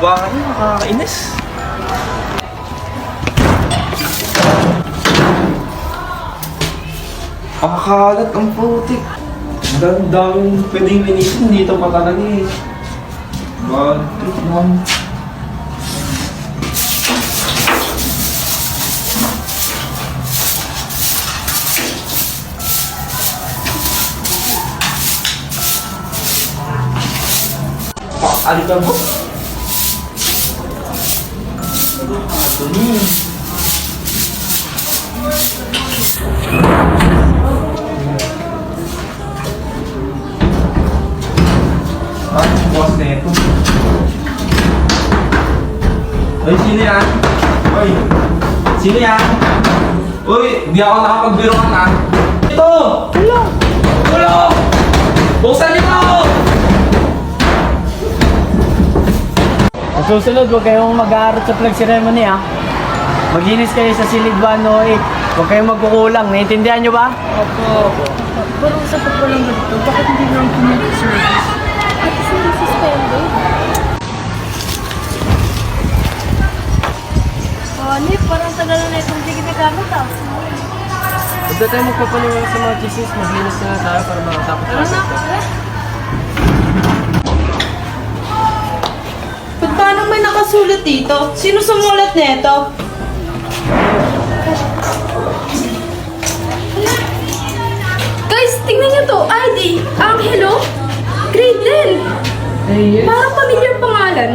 bahay, nakakainis. Ang kalat, ang putik. Ang pwedeng linisin dito pa talaga eh. Bad trip man. Alika Uy, sino yan? Uy, sino yan? Uy, di ako nakapagbiruan ah. Ito! Tulong! Tulong! Buksan niyo ako! Sa susunod, huwag kayong mag-aaral sa flag ceremony ha. Maginis kayo sa silid 108. Huwag kayong magkukulang. Naiintindihan nyo ba? Opo. Pero sa pa lang ganito, bakit hindi lang community service? At sino suspended? Oh, Nip, parang tagal na itong hindi ginagamit ah. Huwag na tayo magpapaniwala sa mga Jesus. Maglinis na tayo para makatapos Tara na, nakasulat dito? Sino sumulat nito? Guys, tingnan niyo to. ID. Angelo. Grade 10. Parang pamilyar pangalan.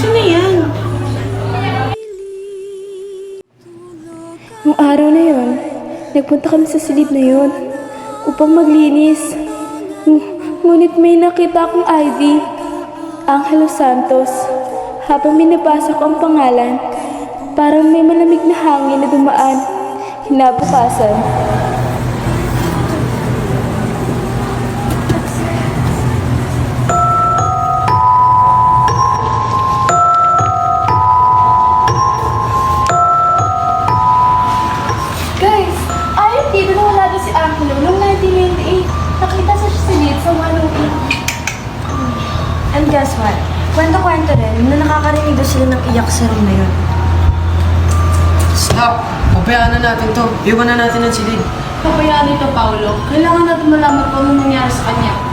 Sino yan? Nung araw na yon, nagpunta kami sa silid na yon upang maglinis. Ng- Ngunit may nakita akong ID, Angelo Santos. Habang binabasa ko ang pangalan, parang may malamig na hangin na dumaan. Hinabukasan. Guys, ayun dito na wala si Angelo noong 1998. Nakita sa silid sa 108. And guess what? Kwento-kwento rin na nakakarinig daw sila ng iyak sa room na yun. Stop! Pabayaan na natin to. Iwan na natin ang silid. Pabayaan ito, Paolo. Kailangan natin malaman kung anong nangyari sa kanya.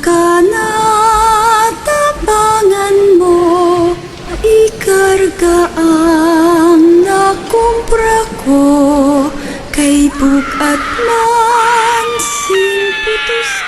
Baka natabangan mo Ikarga ang nakumpra ko Kay bukat man Sin putus